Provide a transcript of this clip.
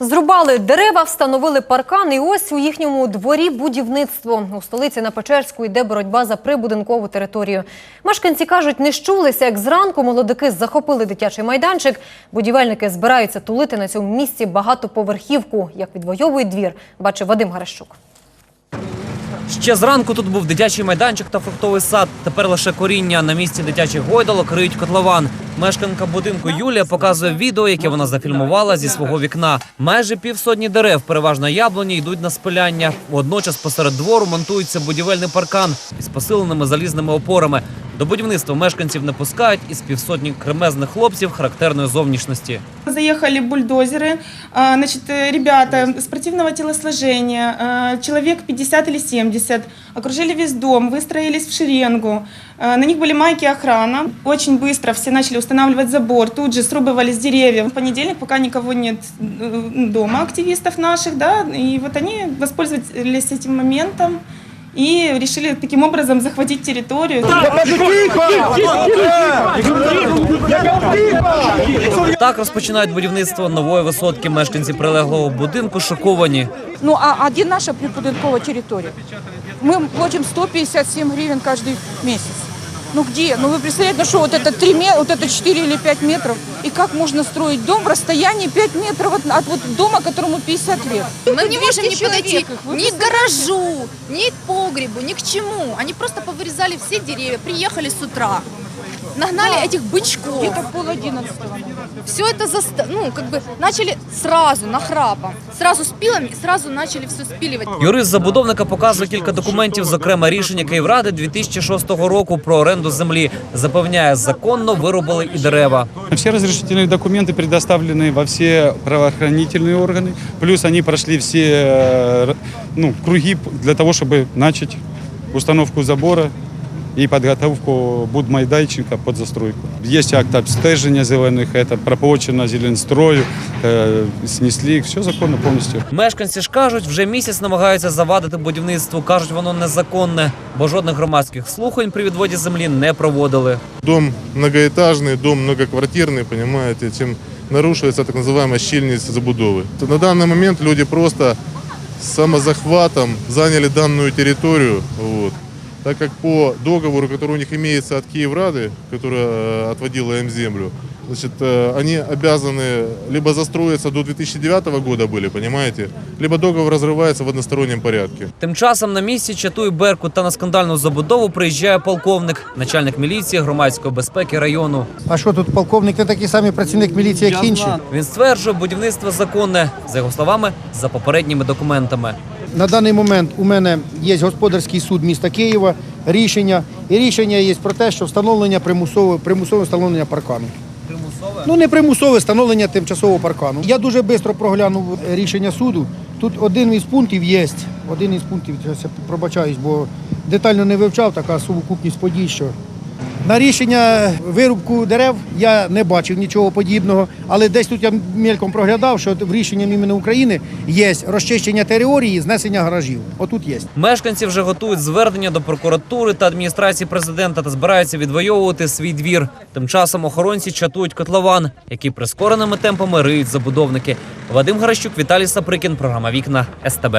Зрубали дерева, встановили паркан, і ось у їхньому дворі будівництво. У столиці на Печерську йде боротьба за прибудинкову територію. Мешканці кажуть, не щулися, як зранку молодики захопили дитячий майданчик. Будівельники збираються тулити на цьому місці багатоповерхівку. Як відвоюють двір, бачив Вадим Гарещук. Ще зранку тут був дитячий майданчик та фруктовий сад. Тепер лише коріння. На місці дитячих гойдалок риють котлован. Мешканка будинку Юлія показує відео, яке вона зафільмувала зі свого вікна. Майже півсотні дерев, переважно яблуні, йдуть на спиляння. Водночас посеред двору монтується будівельний паркан із посиленими залізними опорами. До будівництва мешканців не пускають із півсотні кремезних хлопців характерної зовнішності. Заехали бульдозеры, а, значит, э, ребята спортивного телосложения, а, человек 50 или 70, окружили весь дом, выстроились в шеренгу. А, На них были майки охрана. Очень быстро все начали устанавливать забор, тут же срубывались деревья. В понедельник, пока никого нет э, дома, активистов наших, да, и вот они воспользовались этим моментом и решили таким образом захватить территорию. Так розпочинають будівництво нової висотки. Мешканці прилеглого будинку шоковані. Ну а один наша прибудинкова територія. Ми платимо 157 гривень кожен месяц. Ну где? Ну вы представляете, ну что вот это 3 метра, вот это 4 или 5 метров. И как можно строить дом в расстоянии 5 метров от, от вот дома, которому 50 лет? Мы не можем не человек подойти их, вы ни к гаражу, ни к погребу, ни к чему. Они просто повырезали все деревья, приехали с утра, нагнали этих бычков. Где-то пол одиннадцатого. Все это заста... ну, как бы начали сразу, нахрапом, сразу с пилами и сразу начали все спиливать. Юрист забудовника показує кілька документів, зокрема рішення Київради 2006 року про оренду землі. Запевняє, законно вирубали і дерева. Все разрешительные документы предоставлены во все правоохранительные органы, плюс они прошли все э, ну, круги для того, чтобы начать установку забора і підготовку будмайданчика під застройку. Є акт обстеження зелених, це проплачено Зеленстрою, е, снесли, все законно повністю. Мешканці ж кажуть, вже місяць намагаються завадити будівництву. кажуть, воно незаконне, бо жодних громадських слухань при відводі землі не проводили. Дом многоэтажный, дом многоквартирный, понимаете, чем нарушивается так называемая щільність забудови. То На данный момент люди просто самозахватом заняли данную территорию, вот, так как по договору, который у них имеется от Киеврады, которая э, отводила им землю, значит, э, они обязаны либо застроиться до 2009 года были, понимаете, либо договор разрывается в одностороннем порядке. Тим часом на місці чатує Беркут та на скандальну забудову приїжджає полковник, начальник міліції громадської безпеки району. А що тут полковник не такий самий працівник міліції, як інші? Він стверджує, будівництво законне, за його словами, за попередніми документами. На даний момент у мене є господарський суд міста Києва, рішення. І рішення є про те, що встановлення примусове, примусове встановлення паркану. Примусове? Ну не примусове встановлення тимчасового паркану. Я дуже швидко проглянув рішення суду. Тут один із пунктів є. Один із пунктів, я пробачаюсь, бо детально не вивчав така сукупність подій, що На рішення вирубку дерев я не бачив нічого подібного, але десь тут я мельком проглядав, що в рішенні імені України є розчищення території, знесення гаражів. Отут є. Мешканці вже готують звернення до прокуратури та адміністрації президента та збираються відвоювати свій двір. Тим часом охоронці чатують котлован, який прискореними темпами риють забудовники. Вадим Гаращук, Віталій Саприкін, програма Вікна СТБ.